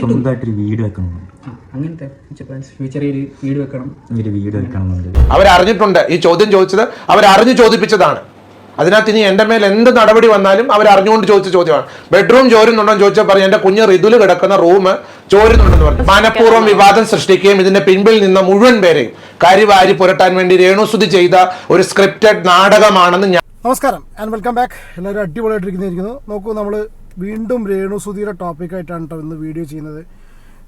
സ്വന്തമായിട്ടൊരു വീട് വെക്കണമെന്നുണ്ട് അങ്ങനത്തെ ഫ്യൂച്ചറിൽ വീട് വെക്കണം. ഒരു വീട് വെക്കണമെന്നുണ്ട് അവരറിഞ്ഞിട്ടുണ്ട് ഈ ചോദ്യം ചോദിച്ചത് അവരറിഞ്ഞു ചോദിപ്പിച്ചതാണ്. അതിനകത്ത് ഇനി എന്റെ മേൽ എന്ത് നടപടി വന്നാലും അവർ അറിഞ്ഞുകൊണ്ട് ചോദിച്ച ചോദ്യമാണ്. ബെഡ്റൂം ചോരുന്നുണ്ടോ എന്ന് ചോദിച്ചാൽ പറഞ്ഞു എന്റെ കുഞ്ഞ് റിതുൽ കിടക്കുന്ന റൂം ചോരുന്നുണ്ടെന്ന് പറഞ്ഞു. മനഃപൂർവം വിവാദം സൃഷ്ടിക്കുകയും ഇതിന്റെ പിൻപിൽ നിന്ന മുഴുവൻ പേരെയും കരിവാരി പുരട്ടാൻ വേണ്ടി രേണുസുതി ചെയ്ത ഒരു സ്ക്രിപ്റ്റഡ് നാടകമാണെന്ന് ഞാൻ നമസ്കാരം ആൻഡ് വെൽക്കം ബാക്ക് എല്ലാവരും അടിപൊളിയായിട്ടിരിക്കുന്നിരിക്കുന്നു നോക്കൂ നമ്മൾ വീണ്ടും രേണു സുധീരെ ടോപ്പിക്കായിട്ടാണ് കേട്ടോ ഇന്ന് വീഡിയോ ചെയ്യുന്നത്.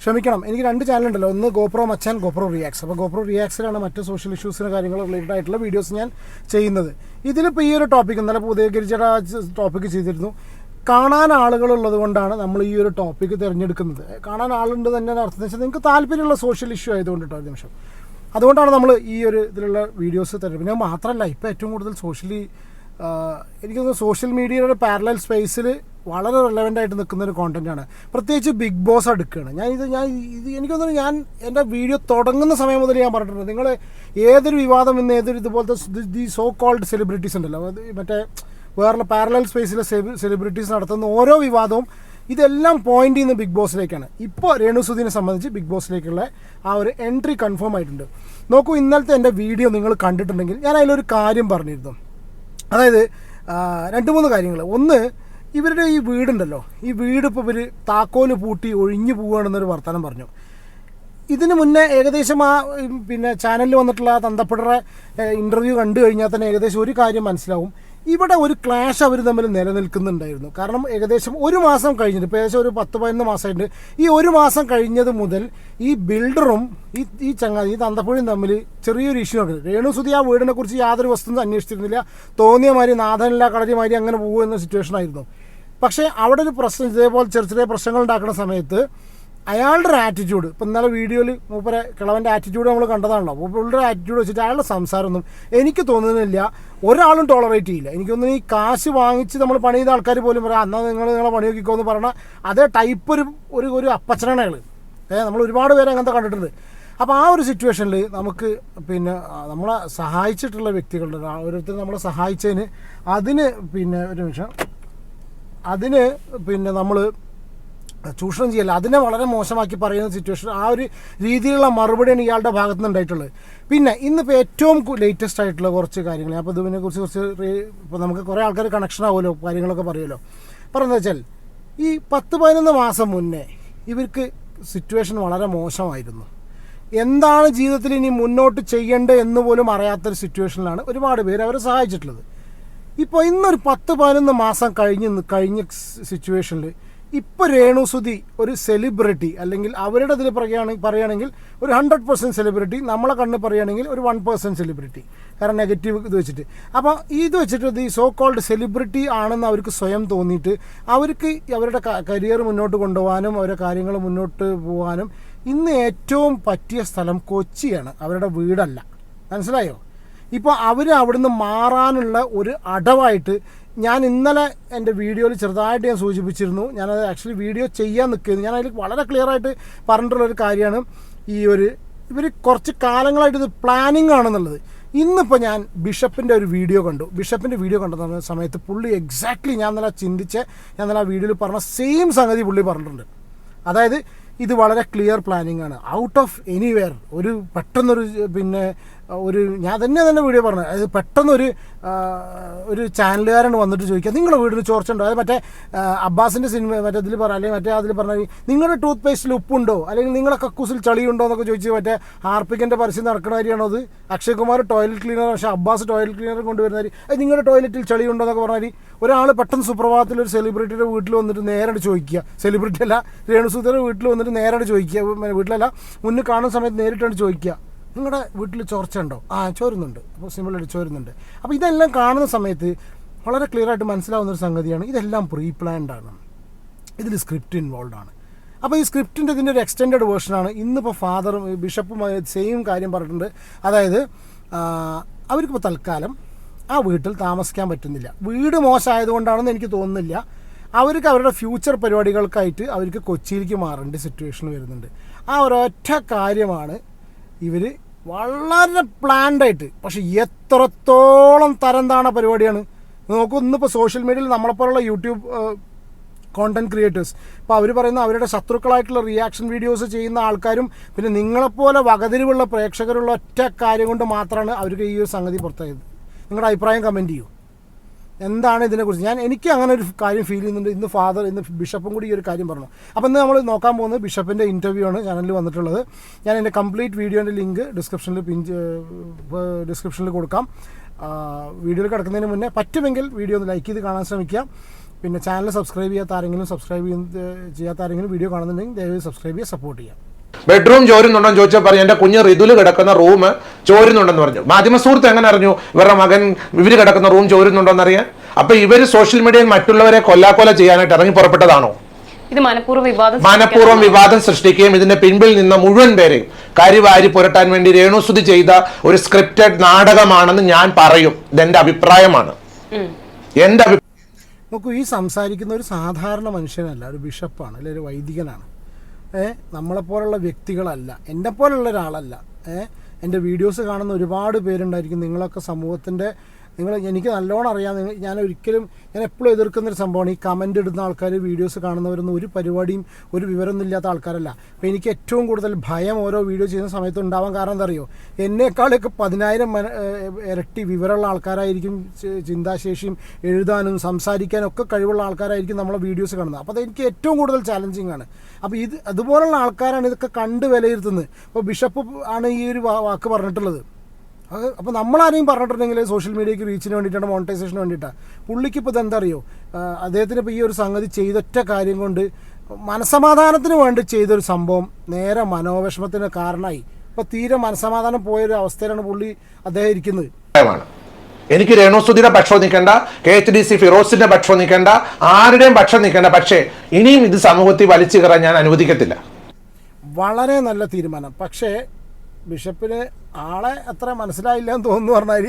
ക്ഷമിക്കണം എനിക്ക് രണ്ട് ചാനലുണ്ടല്ലോ ഒന്ന് ഗോപ്രോ മച്ചാൻ ഗോപ്രോ റിയാക്സ് അപ്പോൾ ഗോപ്രോ റിയാക്സിലാണ് മറ്റ് സോഷ്യൽ ഇഷ്യൂസിന് കാര്യങ്ങൾ റിലേറ്റഡ് ആയിട്ടുള്ള വീഡിയോസ് ഞാൻ ചെയ്യുന്നത്. ഇതിലിപ്പോൾ ഈ ഒരു ടോപ്പിക് ഇന്നലെ ഉദയഗിരിച്ചയുടെ ടോപ്പിക്ക് ചെയ്തിരുന്നു. കാണാൻ ആളുകളുള്ളത് കൊണ്ടാണ് നമ്മൾ ഈ ഒരു ടോപ്പിക്ക് തിരഞ്ഞെടുക്കുന്നത്. കാണാൻ ആളുണ്ട് തന്നെ അർത്ഥം വെച്ചാൽ നിങ്ങൾക്ക് താല്പര്യമുള്ള സോഷ്യൽ ഇഷ്യൂ ആയതുകൊണ്ട് കേട്ടോ നിമിഷം. അതുകൊണ്ടാണ് നമ്മൾ ഈ ഒരു ഇതിലുള്ള വീഡിയോസ് തിരഞ്ഞെടുക്കുന്നത്. മാത്രമല്ല ഇപ്പോൾ ഏറ്റവും കൂടുതൽ സോഷ്യലി എനിക്ക് തോന്നുന്നു സോഷ്യൽ മീഡിയയുടെ പാരലൽ സ്പേസിൽ വളരെ റെലവെന്റ് ആയിട്ട് നിൽക്കുന്ന ഒരു കോണ്ടന്റാണ് പ്രത്യേകിച്ച് ബിഗ് ബോസ് അടുക്കുകയാണ് ഞാൻ ഇത് ഞാൻ ഇത് എനിക്ക് തോന്നുന്നു ഞാൻ എന്റെ വീഡിയോ തുടങ്ങുന്ന സമയം മുതൽ ഞാൻ പറഞ്ഞിട്ടുണ്ട്. നിങ്ങൾ ഏതൊരു വിവാദം ഇന്ന് ഏതൊരു ഇതുപോലത്തെ ദി സോ കോൾഡ് സെലിബ്രിറ്റീസ് ഉണ്ടല്ലോ. അത് മറ്റേ വേറെ പാരലൽ സ്പേസിലെ സെലിബ്രിറ്റീസ് നടത്തുന്ന ഓരോ വിവാദവും ഇതെല്ലാം പോയിന്റ് ചെയ്യുന്ന ബിഗ് ബോസിലേക്കാണ്. ഇപ്പോൾ രേണുസുദ്ദീനെ സംബന്ധിച്ച് ബിഗ് ബോസിലേക്കുള്ള ആ ഒരു എൻട്രി കൺഫേം ആയിട്ടുണ്ട്. നോക്കൂ ഇന്നലത്തെ എന്റെ വീഡിയോ നിങ്ങൾ കണ്ടിട്ടുണ്ടെങ്കിൽ ഞാൻ അതിലൊരു കാര്യം പറഞ്ഞിരുന്നു. അതായത് രണ്ട് മൂന്ന് കാര്യങ്ങൾ ഒന്ന് ഇവരുടെ ഈ വീടുണ്ടല്ലോ. ഈ വീട് ഇപ്പോൾ ഇവർ താക്കോൽ പൂട്ടി ഒഴിഞ്ഞു പോവുകയാണെന്നൊരു വർത്തമാനം പറഞ്ഞു. ഇതിന് മുന്നേ ഏകദേശം ആ പിന്നെ ചാനലിൽ വന്നിട്ടുള്ള ആ തന്തപ്പടറെ ഇന്റർവ്യൂ കണ്ടു കഴിഞ്ഞാൽ തന്നെ ഏകദേശം ഒരു കാര്യം മനസ്സിലാവും. ഇവിടെ ഒരു ക്ലാഷ് അവർ തമ്മിൽ നിലനിൽക്കുന്നുണ്ടായിരുന്നു. കാരണം ഏകദേശം ഒരു മാസം കഴിഞ്ഞിട്ട് ഇപ്പോൾ ഏകദേശം ഒരു പത്ത് പതിനൊന്ന് മാസമായിട്ട് ഈ ഒരു മാസം കഴിഞ്ഞത് മുതൽ ഈ ബിൽഡറും ഈ ഈ ചങ്ങാതി ഈ തന്തപ്പുഴയും തമ്മിൽ ചെറിയൊരു ഇഷ്യൂ ഉണ്ട്. രേണുസുതി ആ വീടിനെ കുറിച്ച് യാതൊരു വസ്തുവും അന്വേഷിച്ചിരുന്നില്ല. തോന്നിയ മാതിരി നാഥനില്ല കളരി മാതിരി അങ്ങനെ പോകുമെന്ന സിറ്റുവേഷൻ ആയിരുന്നു. പക്ഷേ അവിടെ ഒരു പ്രശ്നം ഇതേപോലെ ചെറിയ ചെറിയ പ്രശ്നങ്ങൾ ഉണ്ടാക്കുന്ന സമയത്ത് അയാളുടെ ഒരു ആറ്റിറ്റ്യൂഡ് ഇപ്പം ഇന്നലെ വീഡിയോയിൽ മൂപ്പരെ കിളവന്റെ ആറ്റിറ്റ്യൂഡ് നമ്മൾ കണ്ടതാണല്ലോ. മൂപ്പരുടെ ആറ്റിറ്റ്യൂഡ് വെച്ചിട്ട് അയാളുടെ സംസാരമൊന്നും എനിക്ക് തോന്നുന്നില്ല. ഒരാളും ടോളറേറ്റ് ചെയ്യില്ല. എനിക്കൊന്നും ഈ കാശ് വാങ്ങിച്ച് നമ്മൾ പണി ചെയ്ത ആൾക്കാർ പോലും പറയാം എന്നാൽ നിങ്ങൾ നിങ്ങളെ പണി നോക്കിക്കോ എന്ന് പറഞ്ഞാൽ അതേ ടൈപ്പ് ഒരു ഒരു ഒരു അപ്പച്ചനാണ് ഏഹ് നമ്മൾ ഒരുപാട് പേരെ അങ്ങനത്തെ കണ്ടിട്ടുണ്ട്. അപ്പോൾ ആ ഒരു സിറ്റുവേഷനിൽ നമുക്ക് പിന്നെ നമ്മളെ സഹായിച്ചിട്ടുള്ള വ്യക്തികളുടെ ഓരോരുത്തർ നമ്മളെ സഹായിച്ചതിന് അതിന് പിന്നെ ഒരു നിമിഷം അതിന് പിന്നെ നമ്മൾ ചൂഷണം ചെയ്യല്ല. അതിനെ വളരെ മോശമാക്കി പറയുന്ന സിറ്റുവേഷൻ ആ ഒരു രീതിയിലുള്ള മറുപടിയാണ് ഇയാളുടെ ഭാഗത്തു നിന്നുണ്ടായിട്ടുള്ളത് പിന്നെ ഇന്നിപ്പോൾ ഏറ്റവും ലേറ്റസ്റ്റ് ആയിട്ടുള്ള കുറച്ച് കാര്യങ്ങൾ അപ്പോൾ ഇതിനെ കുറിച്ച് കുറച്ച് ഇപ്പോൾ നമുക്ക് കുറേ ആൾക്കാർ കണക്ഷൻ ആവുമല്ലോ കാര്യങ്ങളൊക്കെ പറയുമല്ലോ. പറയുന്നത് വെച്ചാൽ ഈ പത്ത് പതിനൊന്ന് മാസം മുന്നേ ഇവർക്ക് സിറ്റുവേഷൻ വളരെ മോശമായിരുന്നു. എന്താണ് ജീവിതത്തിൽ ഇനി മുന്നോട്ട് ചെയ്യേണ്ടത് എന്ന് പോലും അറിയാത്തൊരു സിറ്റുവേഷനിലാണ് ഒരുപാട് പേര് അവരെ സഹായിച്ചിട്ടുള്ളത്. ഇപ്പോൾ ഇന്നൊരു പത്ത് പതിനൊന്ന് മാസം കഴിഞ്ഞ് കഴിഞ്ഞ സിറ്റുവേഷനിൽ ഇപ്പോൾ രേണുസുതി ഒരു സെലിബ്രിറ്റി അല്ലെങ്കിൽ അവരുടെ ഇതിൽ പറയുകയാണെങ്കിൽ പറയുകയാണെങ്കിൽ ഒരു ഹൺഡ്രഡ് പെർസെന്റ് സെലിബ്രിറ്റി നമ്മളെ കണ്ണ് പറയുകയാണെങ്കിൽ ഒരു വൺ പെർസെന്റ് സെലിബ്രിറ്റി കാരണം നെഗറ്റീവ് ഇത് വെച്ചിട്ട്. അപ്പോൾ ഇത് വെച്ചിട്ട് ഈ സോ കോൾഡ് സെലിബ്രിറ്റി ആണെന്ന് അവർക്ക് സ്വയം തോന്നിയിട്ട് അവർക്ക് അവരുടെ കരിയർ മുന്നോട്ട് കൊണ്ടുപോകാനും അവരുടെ കാര്യങ്ങൾ മുന്നോട്ട് പോകാനും ഇന്ന് ഏറ്റവും പറ്റിയ സ്ഥലം കൊച്ചിയാണ്. അവരുടെ വീടല്ല. മനസ്സിലായോ? ഇപ്പോൾ അവർ അവിടുന്ന് മാറാനുള്ള ഒരു അടവായിട്ട് ഞാൻ ഇന്നലെ എന്റെ വീഡിയോയിൽ ചെറുതായിട്ട് ഞാൻ സൂചിപ്പിച്ചിരുന്നു. ഞാനത് ആക്ച്വലി വീഡിയോ ചെയ്യാൻ നിൽക്കുന്നു ഞാൻ അതിൽ വളരെ ക്ലിയർ ആയിട്ട് പറഞ്ഞിട്ടുള്ള ഒരു കാര്യമാണ് ഈ ഒരു ഇവർ കുറച്ച് കാലങ്ങളായിട്ട് ഇത് പ്ലാനിങ് ആണെന്നുള്ളത്. ഇന്നിപ്പോൾ ഞാൻ ബിഷപ്പിന്റെ ഒരു വീഡിയോ കണ്ടു. ബിഷപ്പിന്റെ വീഡിയോ കണ്ട സമയത്ത് പുള്ളി എക്സാക്ട്ലി ഞാൻ നല്ല ചിന്തിച്ച് ഞാൻ നല്ല വീഡിയോയിൽ പറഞ്ഞ സെയിം സംഗതി പുള്ളി പറഞ്ഞിട്ടുണ്ട്. അതായത് ഇത് വളരെ ക്ലിയർ പ്ലാനിങ് ആണ്. ഔട്ട് ഓഫ് എനിവെയർ ഒരു പെട്ടെന്നൊരു പിന്നെ ഒരു ഞാൻ തന്നെ തന്നെ വീഡിയോ പറഞ്ഞു. അതായത് പെട്ടെന്ന് ഒരു ഒരു ചാനലുകാരൻ വന്നിട്ട് ചോദിക്കുക നിങ്ങളുടെ വീടിന് ചോർച്ച ഉണ്ടോ അതായത് മറ്റേ അബ്ബാസിന്റെ സിനിമ മറ്റേ ഇതിൽ പറഞ്ഞ അല്ലെങ്കിൽ മറ്റേ അതിൽ പറഞ്ഞാൽ നിങ്ങളുടെ ടൂത്ത് പേസ്റ്റിൽ ഉപ്പുണ്ടോ? അല്ലെങ്കിൽ നിങ്ങളുടെ കക്കൂസിൽ ചളിയുണ്ടോ? എന്നൊക്കെ ചോദിച്ച് മറ്റേ ഹാർപ്പിക്കിന്റെ പരസ്യം നടക്കുന്ന കാര്യമാണോ അത്? അക്ഷയ് കുമാർ ടോയ്ലറ്റ് ക്ലീനർ പക്ഷേ അബ്ബാസ് ടോയ്ലറ്റ് ക്ലീനർ കൊണ്ടുവരുന്ന കാര്യം അത് നിങ്ങളുടെ ടോയ്ലറ്റിൽ ചളിയുണ്ടോ? എന്നൊക്കെ പറഞ്ഞാൽ ഒരാൾ പെട്ടെന്ന് സുപ്രഭാതത്തിൽ ഒരു സെലിബ്രിറ്റിയുടെ വീട്ടിൽ വന്നിട്ട് നേരിട്ട് ചോദിക്കുക. സെലിബ്രിറ്റി അല്ല രേണുസൂദയുടെ വീട്ടിൽ വന്നിട്ട് നേരിട്ട് ചോദിക്കുക. വീട്ടിലല്ല മുന്നിൽ കാണുന്ന സമയത്ത് നേരിട്ടാണ് ചോദിക്കുക. നിങ്ങളുടെ വീട്ടിൽ ചോർച്ച ഉണ്ടോ ആ ചോരുന്നുണ്ട്. അപ്പോൾ സിമ്പിളായിട്ട് ചോരുന്നുണ്ട്. അപ്പോൾ ഇതെല്ലാം കാണുന്ന സമയത്ത് വളരെ ക്ലിയർ ആയിട്ട് മനസ്സിലാവുന്ന ഒരു സംഗതിയാണ്. ഇതെല്ലാം പ്രീ പ്ലാൻഡ് ആണ്. ഇതിൽ സ്ക്രിപ്റ്റ് ഇൻവോൾവ് ആണ്. അപ്പോൾ ഈ സ്ക്രിപ്റ്റിന്റെ ഇതിന്റെ ഒരു എക്സ്റ്റെൻഡ് വേർഷനാണ് ഇന്നിപ്പോൾ ഫാദറും ബിഷപ്പും സെയിം കാര്യം പറഞ്ഞിട്ടുണ്ട്. അതായത് അവർക്കിപ്പോൾ തൽക്കാലം ആ വീട്ടിൽ താമസിക്കാൻ പറ്റുന്നില്ല. വീട് മോശമായതുകൊണ്ടാണെന്ന് എനിക്ക് തോന്നുന്നില്ല. അവർക്ക് അവരുടെ ഫ്യൂച്ചർ പരിപാടികൾക്കായിട്ട് അവർക്ക് കൊച്ചിയിലേക്ക് മാറേണ്ട സിറ്റുവേഷൻ വരുന്നുണ്ട്. ആ ഒരൊറ്റ കാര്യമാണ് ഇവർ വളരെ പ്ലാൻഡായിട്ട് പക്ഷെ എത്രത്തോളം തരം താണ പരിപാടിയാണ്. നോക്കൂ ഇന്നിപ്പോൾ സോഷ്യൽ മീഡിയയിൽ നമ്മളെപ്പോലുള്ള യൂട്യൂബ് കോണ്ടന്റ് ക്രിയേറ്റേഴ്സ് ഇപ്പോൾ അവർ പറയുന്ന അവരുടെ ശത്രുക്കളായിട്ടുള്ള റിയാക്ഷൻ വീഡിയോസ് ചെയ്യുന്ന ആൾക്കാരും പിന്നെ നിങ്ങളെപ്പോലെ വകതിരിവുള്ള പ്രേക്ഷകരുള്ള ഒറ്റ കാര്യം കൊണ്ട് മാത്രമാണ് അവർക്ക് ഈ ഒരു സംഗതി പുറത്തായത്. നിങ്ങളുടെ അഭിപ്രായം കമന്റ് ചെയ്യൂ. എന്താണ് ഇതിനെക്കുറിച്ച്? ഞാൻ എനിക്ക് അങ്ങനെ ഒരു കാര്യം ഫീൽ ചെയ്യുന്നുണ്ട്. ഇന്ന് ഫാദർ ഇന്ന് ബിഷപ്പും കൂടി ഈ ഒരു കാര്യം പറഞ്ഞു. അപ്പോൾ ഇന്ന് നമ്മൾ നോക്കാൻ പോകുന്നത് ബിഷപ്പിന്റെ ഇന്റർവ്യൂ ആണ് ചാനലിൽ വന്നിട്ടുള്ളത്. ഞാൻ എന്റെ കംപ്ലീറ്റ് വീഡിയോന്റെ ലിങ്ക് ഡിസ്ക്രിപ്ഷനിൽ പിൻ ഡിസ്ക്രിപ്ഷനിൽ കൊടുക്കാം. വീഡിയോയിൽ കിടക്കുന്നതിന് മുന്നേ പറ്റുമെങ്കിൽ വീഡിയോ ഒന്ന് ലൈക്ക് ചെയ്ത് കാണാൻ ശ്രമിക്കുക. പിന്നെ ചാനൽ സബ്സ്ക്രൈബ് ചെയ്യാത്ത ആരെങ്കിലും സബ്സ്ക്രൈബ് ചെയ്യാത്ത ആരെങ്കിലും വീഡിയോ കാണുന്നുണ്ടെങ്കിൽ ദയവായി സബ്സ്ക്രൈബ് ചെയ്യുക സപ്പോർട്ട് ചെയ്യാം ബെഡ്റൂം ചോരുന്നുണ്ടോ ചോദിച്ചാൽ പറഞ്ഞു എന്റെ കുഞ്ഞ് റിതുൽ കിടക്കുന്ന റൂം ചോരുന്നുണ്ടെന്ന് പറഞ്ഞു. മാധ്യമ സുഹൃത്ത് എങ്ങനെ അറിഞ്ഞു? ഇവരുടെ മകൻ ഇവർ കിടക്കുന്ന റൂം ചോരുന്നുണ്ടോ എന്നറിയാൻ അപ്പൊ ഇവർ സോഷ്യൽ മീഡിയയിൽ മറ്റുള്ളവരെ കൊല്ലാക്കൊല ചെയ്യാനായിട്ട് ഇറങ്ങി പുറപ്പെട്ടതാണോ? ഇത് മനഃപൂർവം വിവാദം മനഃപൂർവം വിവാദം സൃഷ്ടിക്കുകയും ഇതിന്റെ പിൻപിൽ നിന്ന മുഴുവൻ പേരെയും കരിവാരി പുരട്ടാൻ വേണ്ടി രേണുസുതി ചെയ്ത ഒരു സ്ക്രിപ്റ്റഡ് നാടകമാണെന്ന് ഞാൻ പറയും. ഇതെന്റെ അഭിപ്രായമാണ്. എന്റെ അഭിപ്രായം നോക്കൂ ഈ സംസാരിക്കുന്ന ഒരു സാധാരണ മനുഷ്യനല്ല ഒരു ബിഷപ്പാണ് അല്ലെങ്കിൽ ഒരു വൈദികനാണ്. നമ്മളെപ്പോലുള്ള വ്യക്തികളല്ല. എന്നെ പോലുള്ള ഒരാളല്ല എന്റെ വീഡിയോസ് കാണുന്ന ഒരുപാട് പേരുണ്ടായിരിക്കും നിങ്ങളൊക്കെ സമൂഹത്തിന്റെ നിങ്ങൾ എനിക്ക് നല്ലോണം അറിയാം. ഞാൻ ഒരിക്കലും ഞാൻ എപ്പോഴും എതിർക്കുന്ന ഒരു സംഭവമാണ്. ഈ കമന്റ് ഇടുന്ന ആൾക്കാർ വീഡിയോസ് കാണുന്നവരൊന്നും ഒരു പരിപാടിയും ഒരു വിവരമൊന്നും ഇല്ലാത്ത ആൾക്കാരല്ല. അപ്പോൾ എനിക്ക് ഏറ്റവും കൂടുതൽ ഭയം ഓരോ വീഡിയോ ചെയ്യുന്ന സമയത്ത് ഉണ്ടാവാൻ കാരണം എന്താ അറിയോ എന്നെക്കാളൊക്കെ പതിനായിരം ഇരട്ടി വിവരമുള്ള ആൾക്കാരായിരിക്കും ചിന്താശേഷിയും എഴുതാനും സംസാരിക്കാനും ഒക്കെ കഴിവുള്ള ആൾക്കാരായിരിക്കും നമ്മളെ വീഡിയോസ് കാണുന്നത്. അപ്പോൾ അത് എനിക്ക് ഏറ്റവും കൂടുതൽ ചാലഞ്ചിങ് ആണ്. അപ്പോൾ ഇത് അതുപോലുള്ള ആൾക്കാരാണ് ഇതൊക്കെ കണ്ട് വിലയിരുത്തുന്നത്. അപ്പോൾ ബിഷപ്പ് ആണ് ഈ ഒരു വാക്ക് പറഞ്ഞിട്ടുള്ളത്. അത് അപ്പോൾ നമ്മളാരെയും പറഞ്ഞിട്ടുണ്ടെങ്കിൽ സോഷ്യൽ മീഡിയയ്ക്ക് റീച്ചിന് വേണ്ടിയിട്ടാണ് മോണിറ്റൈസേഷന് വേണ്ടിയിട്ടാണ് പുള്ളിക്ക് ഇപ്പോൾ ഇതെന്താ അറിയോ അദ്ദേഹത്തിന് ഇപ്പോൾ ഈ ഒരു സംഗതി ചെയ്തൊറ്റ കാര്യം കൊണ്ട് മനസമാധാനത്തിന് വേണ്ടി ചെയ്തൊരു സംഭവം നേരെ മനോവിഷമത്തിന് കാരണമായി ഇപ്പോൾ തീരെ മനസമാധാനം പോയൊരു അവസ്ഥയിലാണ് പുള്ളി അദ്ദേഹം ഇരിക്കുന്നത്. എനിക്ക് രേണുസുതിയുടെ പക്ഷം നിൽക്കേണ്ട കെ എച്ച് ഡി സി ഫിറോസിന്റെ പക്ഷം നിൽക്കേണ്ട ആരുടെയും പക്ഷം നിൽക്കേണ്ട. പക്ഷേ ഇനിയും ഇത് സമൂഹത്തിൽ വലിച്ചു കയറാൻ ഞാൻ അനുവദിക്കത്തില്ല. വളരെ നല്ല തീരുമാനം. പക്ഷേ ബിഷപ്പിന് ആളെ അത്ര മനസ്സിലായില്ല എന്ന് തോന്നുന്നു പറഞ്ഞാൽ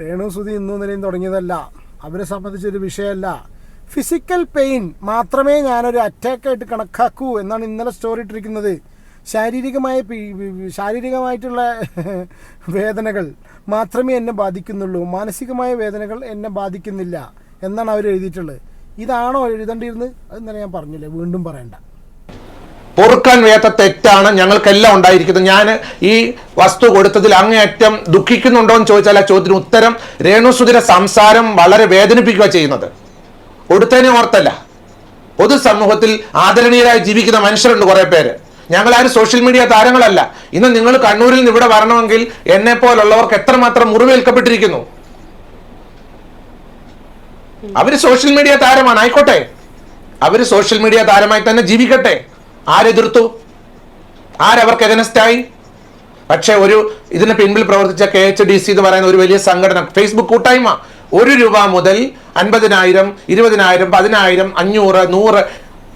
രേണു സുതി ഇന്നും നിലയും തുടങ്ങിയതല്ല. അവരെ സംബന്ധിച്ചൊരു വിഷയമല്ല. ഫിസിക്കൽ പെയിൻ മാത്രമേ ഞാനൊരു അറ്റാക്കായിട്ട് കണക്കാക്കൂ എന്നാണ് ഇന്നലെ സ്റ്റോറി ഇട്ടിരിക്കുന്നത്. ശാരീരികമായ ശാരീരികമായിട്ടുള്ള വേദനകൾ മാത്രമേ എന്നെ ബാധിക്കുന്നുള്ളൂ. മാനസികമായ വേദനകൾ എന്നെ ബാധിക്കുന്നില്ല എന്നാണ് അവർ എഴുതിയിട്ടുള്ളത്. ഇതാണോ എഴുതേണ്ടിയിരുന്നത്? അത് ഞാൻ പറഞ്ഞില്ലേ? വീണ്ടും പറയണ്ട. പൊറുക്കാൻ വയ്യാത്ത തെറ്റാണ് ഞങ്ങൾക്കെല്ലാം ഉണ്ടായിരിക്കുന്നത്. ഞാൻ ഈ വസ്തു കൊടുത്തതിൽ അങ്ങേയറ്റം ദുഃഖിക്കുന്നുണ്ടോ എന്ന് ചോദിച്ചാൽ ആ ചോദ്യത്തിന് ഉത്തരം രേണുസുധിര സംസാരം വളരെ വേദനിപ്പിക്കുക ചെയ്യുന്നത്. കൊടുത്തതിനെ ഓർത്തല്ല. പൊതുസമൂഹത്തിൽ ആദരണീയരായി ജീവിക്കുന്ന മനുഷ്യരുണ്ട് കുറെ പേര്. ഞങ്ങൾ ആരും സോഷ്യൽ മീഡിയ താരങ്ങളല്ല. ഇന്ന് നിങ്ങൾ കണ്ണൂരിൽ നിന്ന് ഇവിടെ വരണമെങ്കിൽ എന്നെ പോലുള്ളവർക്ക് എത്രമാത്രം മുറിവേൽക്കപ്പെട്ടിരിക്കുന്നു? അവർ സോഷ്യൽ മീഡിയ താരമാണ്. ആയിക്കോട്ടെ. അവർ സോഷ്യൽ മീഡിയ താരമായി തന്നെ ജീവിക്കട്ടെ. ആരെതിർത്തു? ആരവർക്ക് എഗനസ്റ്റായി? പക്ഷെ ഒരു ഇതിന് പിൻപിൽ പ്രവർത്തിച്ച കെ എച്ച് ഡി സി എന്ന് പറയുന്ന ഒരു വലിയ സംഘടന ഫേസ്ബുക്ക് കൂട്ടായ്മ. ഒരു രൂപ മുതൽ അൻപതിനായിരം ഇരുപതിനായിരം പതിനായിരം അഞ്ഞൂറ് നൂറ്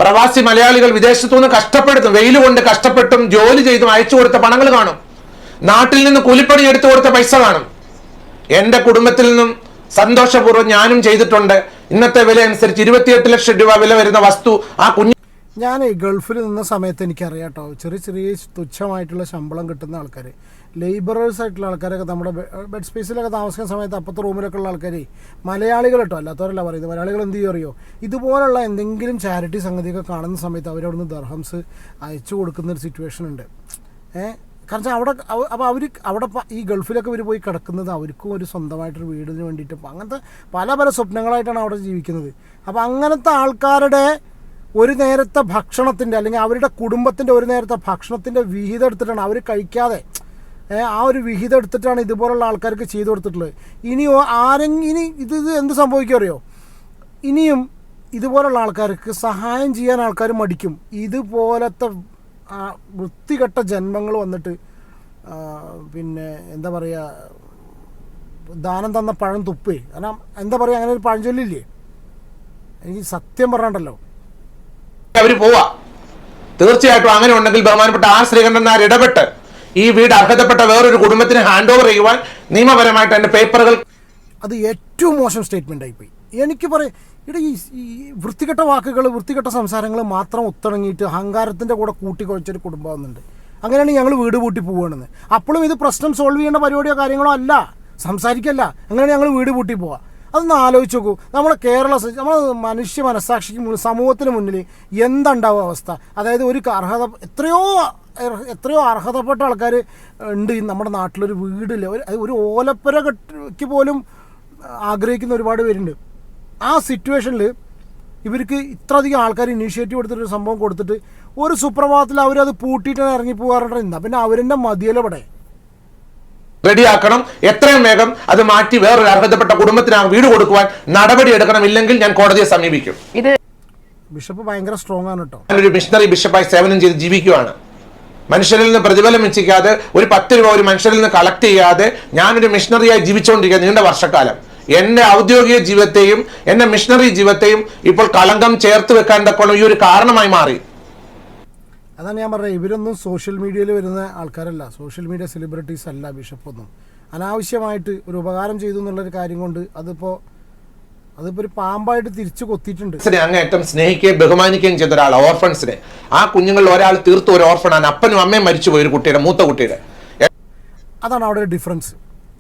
പ്രവാസി മലയാളികൾ വിദേശത്തു നിന്ന് കഷ്ടപ്പെടുത്തും വെയിൽ കൊണ്ട് കഷ്ടപ്പെട്ടും ജോലി ചെയ്തും അയച്ചു കൊടുത്ത പണങ്ങൾ കാണും. നാട്ടിൽ നിന്ന് കൂലിപ്പണി എടുത്തു കൊടുത്ത പൈസ കാണും. എന്റെ കുടുംബത്തിൽ നിന്നും സന്തോഷപൂർവം ഞാനും ചെയ്തിട്ടുണ്ട്. ഇന്നത്തെ വില അനുസരിച്ച് ഇരുപത്തിയെട്ട് ലക്ഷം രൂപ വില വരുന്ന വസ്തു ആ കുഞ്ഞു ഞാൻ ഗൾഫിൽ നിന്ന സമയത്ത് എനിക്കറിയാം കേട്ടോ ചെറിയ ചെറിയ തുച്ഛമായിട്ടുള്ള ശമ്പളം കിട്ടുന്ന ആൾക്കാർ ലേബറേഴ്സ് ആയിട്ടുള്ള ആൾക്കാരൊക്കെ നമ്മുടെ ബെഡ് സ്പേസിലൊക്കെ താമസിക്കുന്ന സമയത്ത് അപ്പുറത്തെ റൂമിലൊക്കെ ഉള്ള ആൾക്കാർ മലയാളികൾ കേട്ടോ അല്ലാത്തവരല്ല പറയുന്നത്. മലയാളികൾ എന്ത് ചെയ്യും അറിയോ? ഇതുപോലുള്ള എന്തെങ്കിലും ചാരിറ്റി സംഗതിയൊക്കെ കാണുന്ന സമയത്ത് അവരവിടുന്ന് ദർഹംസ് അയച്ചു കൊടുക്കുന്ന ഒരു സിറ്റുവേഷൻ ഉണ്ട്. ഏഹ് കാരണം അവിടെ അപ്പോൾ അവർ അവിടെ ഈ ഗൾഫിലൊക്കെ ഇവർ പോയി കിടക്കുന്നത് അവർക്കും ഒരു സ്വന്തമായിട്ടൊരു വീടിന് വേണ്ടിയിട്ട്. അങ്ങനത്തെ പല പല സ്വപ്നങ്ങളായിട്ടാണ് അവിടെ ജീവിക്കുന്നത്. അപ്പോൾ അങ്ങനത്തെ ആൾക്കാരുടെ ഒരു നേരത്തെ ഭക്ഷണത്തിന്റെ അല്ലെങ്കിൽ അവരുടെ കുടുംബത്തിന്റെ ഒരു നേരത്തെ ഭക്ഷണത്തിന്റെ വിഹിതം എടുത്തിട്ടാണ് അവർ കഴിക്കാതെ ആ ഒരു വിഹിതം എടുത്തിട്ടാണ് ഇതുപോലുള്ള ആൾക്കാർക്ക് ചെയ്തു കൊടുത്തിട്ടുള്ളത്. ഇനിയോ ആരെങ്കിലും ഇനി ഇത് ഇത് എന്ത് സംഭവിക്കും അറിയോ ഇനിയും ഇതുപോലുള്ള ആൾക്കാർക്ക് സഹായം ചെയ്യാൻ ആൾക്കാർ മടിക്കും. ഇതുപോലത്തെ വൃത്തികെട്ട ജന്മങ്ങൾ വന്നിട്ട് പിന്നെ എന്താ പറയുക ദാനം തന്ന പഴം തുപ്പേ. കാരണം എന്താ പറയുക അങ്ങനെ ഒരു പഴഞ്ചൊല്ലില്ലേ? എനിക്ക് സത്യം പറഞ്ഞിട്ടല്ലോ അവർ പോവാ. തീർച്ചയായിട്ടും അങ്ങനെ ഉണ്ടെങ്കിൽ ബഹുമാനപ്പെട്ട ആർ ശ്രീകണ്ഠന്മാർ ഇടപെട്ട് ഈ വീട് അർഹതപ്പെട്ട വേറൊരു കുടുംബത്തിന് ഹാൻഡ് ഓവർ ചെയ്യുവാൻ നിയമപരമായിട്ട് എന്റെ പേപ്പറുകൾ അത് ഏറ്റവും മോശം സ്റ്റേറ്റ്മെന്റ് ആയിപ്പോയി എനിക്ക് പറയാം ഇവിടെ ഈ ഈ വൃത്തികെട്ട വാക്കുകൾ വൃത്തികെട്ട സംസാരങ്ങൾ മാത്രം ഒത്തിണങ്ങിയിട്ട് അഹങ്കാരത്തിന്റെ കൂടെ കൂട്ടിക്കുഴച്ചൊരു കുടുംബം ഒന്നുണ്ട് അങ്ങനെയാണ് ഞങ്ങൾ വീട് പൂട്ടി പോവുകയാണെന്ന് അപ്പോഴും ഇത് പ്രശ്നം സോൾവ് ചെയ്യേണ്ട പരിപാടിയോ കാര്യങ്ങളോ അല്ല. സംസാരിക്കല്ല. അങ്ങനെയാണ് ഞങ്ങൾ വീട് പൂട്ടി പോവുക അതൊന്ന് ആലോചിച്ച് നോക്കൂ. നമ്മുടെ കേരള നമ്മൾ മനുഷ്യ മനസ്സാക്ഷിക്ക് മുന്നിൽ സമൂഹത്തിന് മുന്നിൽ എന്തുണ്ടാവും അവസ്ഥ? അതായത് ഒരു അർഹത എത്രയോ എത്രയോ അർഹതപ്പെട്ട ആൾക്കാർ ഉണ്ട് നമ്മുടെ നാട്ടിലൊരു വീടില്ല ഒരു ഒരു ഓലപ്പുര കെട്ടിക്ക് പോലും ആഗ്രഹിക്കുന്ന ഒരുപാട് പേരുണ്ട്. ആ സിറ്റുവേഷനിൽ ഇവർക്ക് ഇത്രയധികം ആൾക്കാർ ഇനീഷ്യേറ്റീവ് എടുത്തിട്ട് ഒരു സംഭവം കൊടുത്തിട്ട് ഒരു സുപ്രഭാതത്തിൽ അവരത് പൂട്ടിയിട്ടാണ് ഇറങ്ങി പോകാറുണ്ട്. പിന്നെ അവരെന്നെ മതിയല്ലോ റെഡിയാക്കണം. എത്രയും വേഗം അത് മാറ്റി വേറൊരു അർഹതപ്പെട്ട കുടുംബത്തിന് ആ വീട് കൊടുക്കുവാൻ നടപടി എടുക്കണം ഇല്ലെങ്കിൽ ഞാൻ കോടതിയെ സമീപിക്കും. ഇത് ബിഷപ്പ് ഭയങ്കര സ്ട്രോങ് ആണ് കേട്ടോ ഞാനൊരു മിഷണറി ബിഷപ്പായി സേവനം ചെയ്ത് ജീവിക്കുവാണ്. മനുഷ്യരിൽ നിന്ന് പ്രതിഫലം വെച്ചിക്കാതെ ഒരു പത്ത് രൂപ ഒരു മനുഷ്യരിൽ നിന്ന് കളക്ട് ചെയ്യാതെ ഞാനൊരു മിഷണറിയായി ജീവിച്ചുകൊണ്ടിരിക്കുക നീണ്ട വർഷക്കാലം. എന്റെ ഔദ്യോഗിക ജീവിതത്തെയും എന്റെ മിഷണറി ജീവിതത്തെയും ഇപ്പോൾ കളങ്കം ചേർത്ത് വെക്കാൻ തക്കോളം ഈ ഒരു കാരണമായി മാറി. അതാണ് ഞാൻ പറഞ്ഞത്. ഇവരൊന്നും സോഷ്യൽ മീഡിയയിൽ വരുന്ന ആൾക്കാരല്ല. സോഷ്യൽ മീഡിയ സെലിബ്രിറ്റീസ് അല്ല ബിഷപ്പൊന്നും അനാവശ്യമായിട്ട് ഒരു ഉപകാരം ചെയ്തു എന്നുള്ളൊരു കാര്യം കൊണ്ട് അതിപ്പോൾ അതിപ്പോ ഒരു പാമ്പായിട്ട് തിരിച്ചു കൊത്തിയിട്ടുണ്ട്. അങ്ങേറ്റം സ്നേഹിക്കുകയും ബഹുമാനിക്കുകയും ചെയ്ത ഒരാൾ ഓർഫൻസിനെ. ആ കുഞ്ഞുങ്ങളിൽ ഒരാൾ തീർത്തു ഒരു ഓർഫണാണ് അപ്പനും അമ്മയും മരിച്ചു പോയി ഒരു കുട്ടിയുടെ മൂത്ത കുട്ടിയുടെ. അതാണ് അവിടെ ഒരു ഡിഫറൻസ്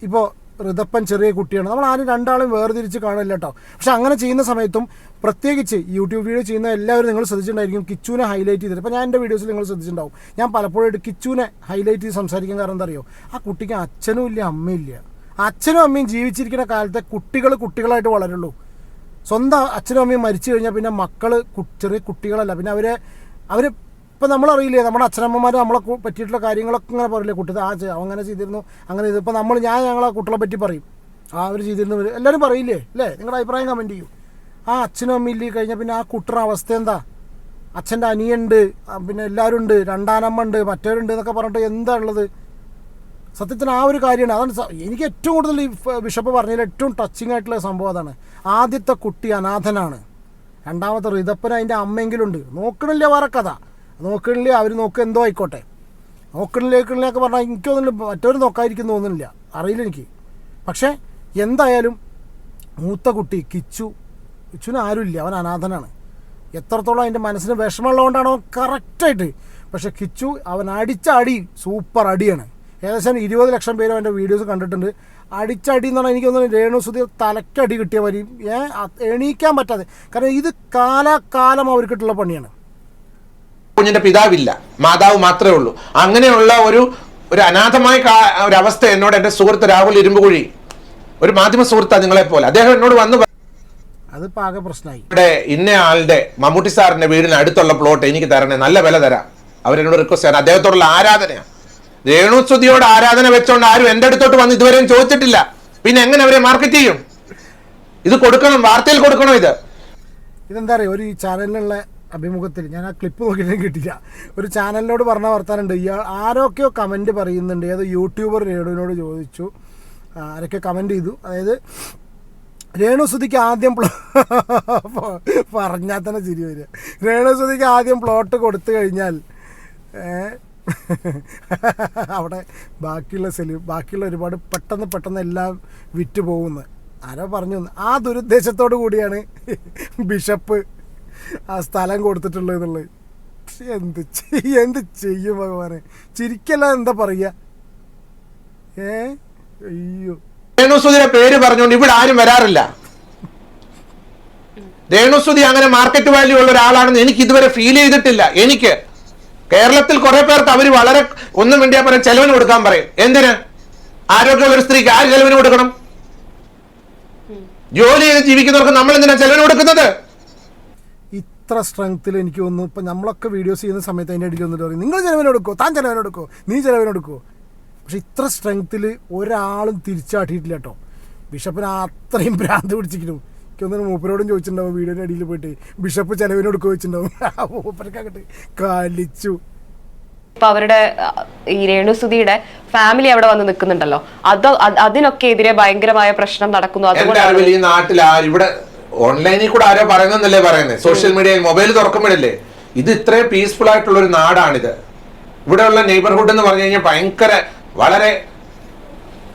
ഇപ്പോൾ ഋതപ്പൻ ചെറിയ കുട്ടിയാണ്. നമ്മൾ ആരും രണ്ടാളും വേർതിരിച്ച് കാണില്ല കേട്ടോ. പക്ഷെ അങ്ങനെ ചെയ്യുന്ന സമയത്തും പ്രത്യേകിച്ച് യൂട്യൂബ് വീഡിയോ ചെയ്യുന്ന എല്ലാവരും നിങ്ങൾ ശ്രദ്ധിച്ചിട്ടുണ്ടായിരിക്കും കിച്ചുവിനെ ഹൈലൈറ്റ് ചെയ്തിട്ട്. ഇപ്പോൾ ഞാൻ എന്റെ വീഡിയോസിൽ നിങ്ങൾ ശ്രദ്ധിച്ചിട്ടുണ്ടാവും. ഞാൻ പലപ്പോഴായിട്ട് കിച്ചുവിനെ ഹൈലൈറ്റ് ചെയ്ത് സംസാരിക്കാൻ കാരണം എന്താ അറിയോ? ആ കുട്ടിക്ക് അച്ഛനും ഇല്ല അമ്മയില്ല അച്ഛനും അമ്മയും ജീവിച്ചിരിക്കുന്ന കാലത്തെ കുട്ടികൾ കുട്ടികളായിട്ട് വളരുള്ളൂ. സ്വന്തം അച്ഛനും അമ്മയും മരിച്ചു കഴിഞ്ഞാൽ പിന്നെ മക്കൾ ചെറിയ കുട്ടികളല്ല. പിന്നെ അവരെ അവർ ഇപ്പം നമ്മളറിയില്ലേ നമ്മുടെ അച്ഛനമ്മമാർ നമ്മളെ പറ്റിയിട്ടുള്ള കാര്യങ്ങളൊക്കെ ഇങ്ങനെ പറയില്ലേ കുട്ടി ആ അങ്ങനെ ചെയ്തിരുന്നു അങ്ങനെ ചെയ്തു. ഇപ്പം നമ്മൾ ഞാൻ ഞങ്ങളെ കുട്ടികളെ പറ്റി പറയും. ആ അവർ ചെയ്തിരുന്നു എല്ലാവരും പറയില്ലേ അല്ലേ? നിങ്ങളുടെ അഭിപ്രായം കമന്റ് ചെയ്യും. ആ അച്ഛനും അമ്മ ഇല്ലേ കഴിഞ്ഞാൽ പിന്നെ ആ കുട്ടിയുടെ അവസ്ഥ എന്താ? അച്ഛന്റെ അനിയുണ്ട് പിന്നെ എല്ലാവരും ഉണ്ട് രണ്ടാനമ്മ ഉണ്ട് മറ്റവരുണ്ട് എന്നൊക്കെ പറഞ്ഞിട്ട് എന്താ ഉള്ളത് സത്യത്തിന് ആ ഒരു കാര്യമാണ്. അതാണ് എനിക്ക് ഏറ്റവും കൂടുതൽ ഈ ബിഷപ്പ് പറഞ്ഞതിൽ ഏറ്റവും ടച്ചിങ് ആയിട്ടുള്ള സംഭവം അതാണ്. ആദ്യത്തെ കുട്ടി അനാഥനാണ്. രണ്ടാമത്തെ ഋതപ്പൻ അതിന്റെ അമ്മയെങ്കിലും ഉണ്ട്. നോക്കണില്ല വേറെ കഥ നോക്കണില്ല അവർ നോക്കുക എന്തോ ആയിക്കോട്ടെ. നോക്കണില്ലേക്കണില്ലൊക്കെ പറഞ്ഞാൽ എനിക്കൊന്നുമില്ല മറ്റവർ നോക്കാതിരിക്കുന്നു തോന്നുന്നില്ല. അറിയില്ല എനിക്ക്. പക്ഷേ എന്തായാലും മൂത്ത കുട്ടി കിച്ചു കിച്ചുവിന് ആരുമില്ല അവൻ അനാഥനാണ്. എത്രത്തോളം അതിന്റെ മനസ്സിന് വിഷമമുള്ളതുകൊണ്ടാണ് കറക്റ്റായിട്ട്. പക്ഷേ കിച്ചു അവൻ അടിച്ച അടി സൂപ്പർ അടിയാണ്. ഏകദേശം ഇരുപത് ലക്ഷം പേരും അവന്റെ വീഡിയോസ് കണ്ടിട്ടുണ്ട്. അടിച്ചടി എന്ന് പറഞ്ഞാൽ എനിക്ക് തോന്നുന്നു സുധീർ തലക്കടി കിട്ടിയ വരി ഏ എണീക്കാൻ പറ്റാതെ. കാരണം ഇത് കാലാകാലം അവർക്കിട്ടുള്ള പണിയാണ്. കുഞ്ഞിന്റെ പിതാവില്ല മാതാവ് മാത്രമേ ഉള്ളൂ. അങ്ങനെയുള്ള ഒരു ഒരു അനാഥമായ ഒരു അവസ്ഥ എന്നോട് എന്റെ സുഹൃത്ത് രാഹുൽ ഇരുമ്പുകുഴി. ഒരു മാധ്യമ സുഹൃത്താണ് നിങ്ങളെ പോലെ അദ്ദേഹം എന്നോട് വന്ന് അതിപ്പോ ആകെ പ്രശ്നമായി ഇവിടെ ഇന്ന ആളുടെ മമ്മൂട്ടി സാറിന്റെ വീടിന് അടുത്തുള്ള പ്ലോട്ട് എനിക്ക് തരണേ. നല്ല വില തരാം. അവരെന്നോട് റിക്വസ്റ്റ് ചെയ്യാൻ അദ്ദേഹത്തോടുള്ള ആരാധനയാണ് രേണുസ്തുതിയോട് ആരാധന വെച്ചോണ്ട് ആരും എന്റെ അടുത്തോട്ട് വന്ന് ഇതുവരെയും ചോദിച്ചിട്ടില്ല. പിന്നെ എങ്ങനെ അവരെ മാർക്കറ്റ് ചെയ്യും? ഇത് കൊടുക്കണം വാർത്തയിൽ കൊടുക്കണം ഇത്. ഇതെന്താ പറയുക ഒരു ചാനലിലുള്ള അഭിമുഖത്തിൽ. ഞാൻ ആ ക്ലിപ്പ് നോക്കിയിട്ട് കിട്ടില്ല ഒരു ചാനലിനോട് പറഞ്ഞ വർത്താനുണ്ട് ഇയാൾ ആരൊക്കെയോ കമന്റ് പറയുന്നുണ്ട്. ഏതോ യൂട്യൂബർ രേണുവിനോട് ചോദിച്ചു. ആരൊക്കെ കമന്റ് ചെയ്തു. അതായത് രേണുസുതിക്ക് ആദ്യം പറഞ്ഞാൽ തന്നെ ചിരി വരിക രേണുസുതിക്ക് ആദ്യം പ്ലോട്ട് കൊടുത്തു കഴിഞ്ഞാൽ അവിടെ ബാക്കിയുള്ള സെലി ബാക്കിയുള്ള ഒരുപാട് പെട്ടെന്ന് പെട്ടെന്ന് എല്ലാം വിറ്റ് പോകുന്നു ആരോ പറഞ്ഞു. ആ ദുരുദ്ദേശത്തോടു കൂടിയാണ് ബിഷപ്പ് ആ സ്ഥലം കൊടുത്തിട്ടുള്ളത് എന്നുള്ളത്. എന്ത് ചെയ്യ എന്ത് ചെയ്യും ഭഗവാനെ? ചിരിക്കല്ല എന്താ പറയുക ഏ? അയ്യോ. രേണുസുതിയുടെ പേര് പറഞ്ഞോണ്ട് ഇവിടെ ആരും വരാറില്ല. രേണുസുതി അങ്ങനെ മാർക്കറ്റ് വാല്യൂ ഉള്ള ഒരാളാണെന്ന് എനിക്ക് ഇതുവരെ ഫീൽ ചെയ്തിട്ടില്ല. എനിക്ക് കേരളത്തിൽ കുറെ പേർക്ക് അവർ വളരെ ഒന്നും വേണ്ടിയാ പറയാൻ ചെലവിന് കൊടുക്കാൻ പറയും. എന്തിന്? ആരോഗ്യമുള്ള ഒരു സ്ത്രീക്ക് ആര് ചെലവിന് കൊടുക്കണം? ജോലി ചെയ്ത് ജീവിക്കുന്നവർക്ക് നമ്മൾ എന്തിനാ ചെലവിന് കൊടുക്കുന്നത്? ഇത്ര സ്ട്രെങ്ത്തിൽ എനിക്ക് വന്നു ഇപ്പം നമ്മളൊക്കെ വീഡിയോസ് ചെയ്യുന്ന സമയത്ത് അതിന്റെ ഇടയ്ക്ക് വന്നിട്ട് പറയും നിങ്ങൾ ചിലവിനെടുക്കോ താൻ ചിലവിനെടുക്കോ നീ ചിലവിനെടുക്കോ പക്ഷെ ഇത്ര സ്ട്രെങ്ത്തിൽ ഒരാളും തിരിച്ചാട്ടിയിട്ടില്ല കേട്ടോ. ബിഷപ്പിന് അത്രയും ഭ്രാന്ത് പിടിച്ചിരിക്കുന്നു. എനിക്കൊന്നും മൂപ്പരോടും ചോദിച്ചിട്ടുണ്ടാവും വീഡിയോയുടെ അടിയിൽ പോയിട്ട് ബിഷപ്പ് ചിലവിനെടുക്കോ വെച്ചിട്ടുണ്ടാവും ആ മൂപ്പരക്കങ്ങട്ട് കലിച്ചു ഇപ്പൊ അവരുടെ ഈ രേണുസുതിയുടെ ഫാമിലി അവിടെ വന്ന് നിൽക്കുന്നുണ്ടല്ലോ അത് അത് അതിനൊക്കെ എതിരെ ഭയങ്കരമായ പ്രശ്നം നടക്കുന്നു. അതുകൊണ്ട് അതുകൊണ്ടാണ് ഈ നാട്ടിൽ ഇവിടെ ഓൺലൈനിൽ കൂടെ ആരോ പറയുന്നല്ലേ പറയുന്നത് സോഷ്യൽ മീഡിയയിൽ മൊബൈൽ തുറക്കുമ്പോഴല്ലേ? ഇത് ഇത്രയും പീസ്ഫുൾ ആയിട്ടുള്ള ഒരു നാടാണിത്. ഇവിടെയുള്ള നെയ്ബർഹുഡ് എന്ന് പറഞ്ഞു കഴിഞ്ഞാൽ ഭയങ്കര വളരെ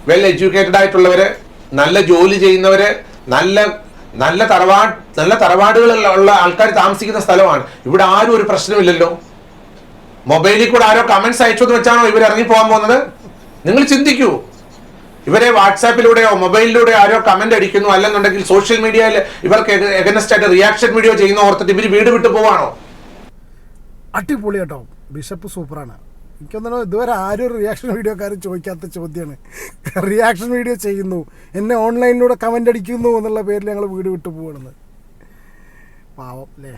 വെൽ എഡ്യൂക്കേറ്റഡ് ആയിട്ടുള്ളവര് നല്ല ജോലി ചെയ്യുന്നവര് നല്ല നല്ല തറവാട് നല്ല തറവാടുകളുള്ള ആൾക്കാർ താമസിക്കുന്ന സ്ഥലമാണ്. ഇവിടെ ആരും ഒരു പ്രശ്നമില്ലല്ലോ. മൊബൈലിൽ കൂടെ ആരോ കമന്റ്സ് അയച്ചു എന്ന് വെച്ചാണോ ഇവർ ഇറങ്ങി പോകാൻ പോകുന്നത്? നിങ്ങൾ ചിന്തിക്കൂ. ഇവരെ വാട്സാപ്പിലൂടെയോ മൊബൈലിലൂടെയോ ആരോ കമന്റ് അടിക്കുന്നു. അല്ലെന്നുണ്ടെങ്കിൽ സോഷ്യൽ മീഡിയയിൽ ഇവർക്ക് എഗനസ്റ്റ് ആയിട്ട് റിയാക്ഷൻ വീഡിയോ ചെയ്യുന്ന ഓർത്തിട്ട് ഇവർ വീട് വിട്ടു പോവാണോ? അടിപൊളി കേട്ടോ. ബിഷപ്പ് സൂപ്പറാണ്. എനിക്കൊന്നും ഇതുവരെ ആരും റിയാക്ഷൻ വീഡിയോക്കാരും ചോദിക്കാത്ത ചോദ്യമാണ് റിയാക്ഷൻ വീഡിയോ ചെയ്യുന്നു. എന്നെ ഓൺലൈനിലൂടെ കമന്റ് അടിക്കുന്നു എന്നുള്ള പേരിൽ ഞങ്ങൾ വീട് വിട്ടു പോകണമെന്ന് പാവം അല്ലേ